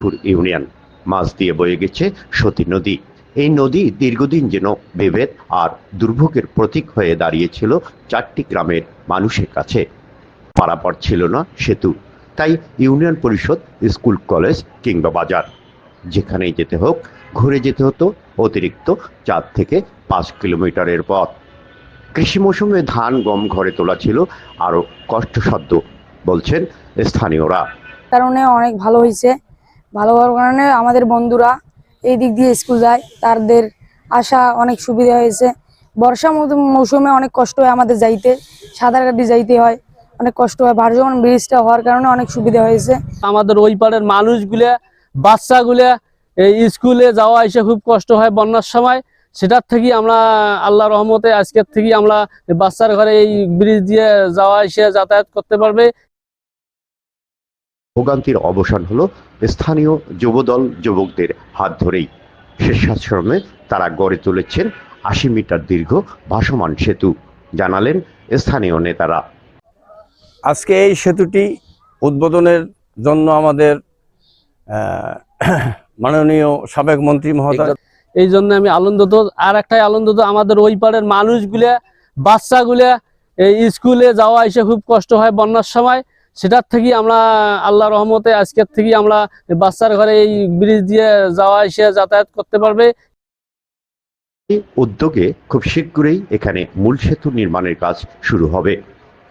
পুর ইউনিয়ন। মাছ দিয়ে বয়ে গেছে সতী নদী। এই নদী দীর্ঘদিন যেন বিভেদ আর দুর্ভোগের প্রতীক হয়ে দাঁড়িয়েছিল চারটি গ্রামের মানুষের কাছে। পারাপার ছিল না সেতু। তাই ইউনিয়ন পরিষদ, স্কুল, কলেজ কিংবা বাজার। যেখানেই যেতে হোক, ঘুরে যেতে হতো অতিরিক্ত চার থেকে পাঁচ কিলোমিটারের পথ। কৃষি মৌসুমে ধান, গম ঘরে তোলা ছিল আরও কষ্টসাধ্য, বলছেন স্থানীয়রা। কারণে অনেক ভালো হয়েছে। ভালো হওয়ার কারণে আমাদের বন্ধুরা এই দিক দিয়ে স্কুল যায়, তাদের আসা অনেক সুবিধা হয়েছে। বর্ষা মৌসুম- অনেক কষ্ট হয় আমাদের যাইতে, সাঁতার কাটি যাইতে হয়, অনেক কষ্ট হয়। ভারজমান ব্রিজটা হওয়ার কারণে অনেক সুবিধা হয়েছে। আমাদের ওই পাড়ের মানুষগুলা, বাচ্চাগুলা এই স্কুলে যাওয়া এসে খুব কষ্ট হয় বন্যার সময়। সেটার থেকে আমরা আল্লাহ রহমতে আজকের থেকে আমরা বাচ্চার ঘরে এই ব্রিজ দিয়ে যাওয়া এসে যাতায়াত করতে পারবে। ভোগান্তির অবসান হলো স্থানীয় যুবদল যুবকদের হাত ধরেই। স্বেচ্ছাশ্রমে তারা গড়ে তুলেছেন আশি মিটার দীর্ঘ ভাসমান সেতু জানালেন স্থানীয় নেতারা। আজকে এই সেতুটি উদ্বোধনের জন্য আমাদের আহ, মাননীয় সাবেক মন্ত্রী মহোদয়। এই জন্য আমি আনন্দিত। আর একটাই আনন্দিত আমাদের ওই পাড়ের মানুষগুলা বাচ্চাগুলা এই স্কুলে যাওয়া এসে খুব কষ্ট হয় বন্যার সময়। সেটার থেকে আমরা আল্লাহ রহমতে আজকের থেকে আমরা বাচ্চার ঘরে এই ব্রিজ দিয়ে যাওয়া এসে যাতায়াত করতে পারবে। উদ্যোগে খুব শীঘ্রই এখানে মূল সেতু নির্মাণের কাজ শুরু হবে।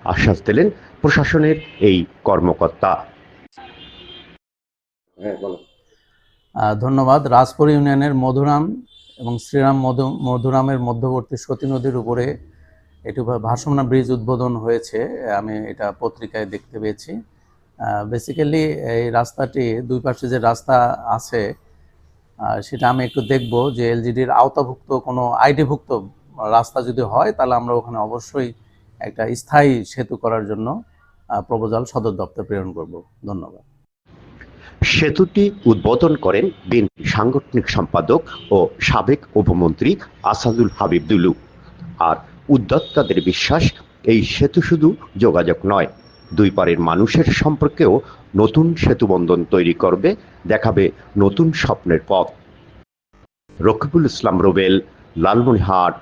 আশ্বাস দিলেন প্রশাসনের এই কর্মকর্তা। হ্যাঁ ধন্যবাদ। রাজপুর ইউনিয়নের মধুরাম এবং শ্রীরাম মধু মধুরামের মধ্যবর্তী সতী নদীর উপরে এটি ভা- ভাসমান ব্রিজ উদ্বোধন হয়েছে, আমি এটা পত্রিকায় দেখতে পেয়েছি। বেসিক্যালি এই রাস্তাটি, দুই পাশে যে রাস্তা আছে সেটা আমি একটু দেখব যে এলজিডির আওতাভুক্ত কোনো আইডিভুক্ত রাস্তা যদি হয়, তাহলে আমরা ওখানে অবশ্যই একটা স্থায়ী সেতু করার জন্য প্রপোজাল সদর দপ্তর প্রেরণ করব। ধন্যবাদ। সেতুটি উদ্বোধন করেন বিএনপি সাংগঠনিক সম্পাদক ও সাবেক উপমন্ত্রী আসাদুল হাবিব দুলু আর উদ্যোক্তাদের বিশ্বাস, এই সেতু শুধু যোগাযোগ নয়, দুই পারের মানুষের সম্পর্কেও নতুন সেতুবন্ধন তৈরি করবে, দেখাবে নতুন স্বপ্নের পথ। রকিবুল ইসলাম রোবেল লালমনিহাট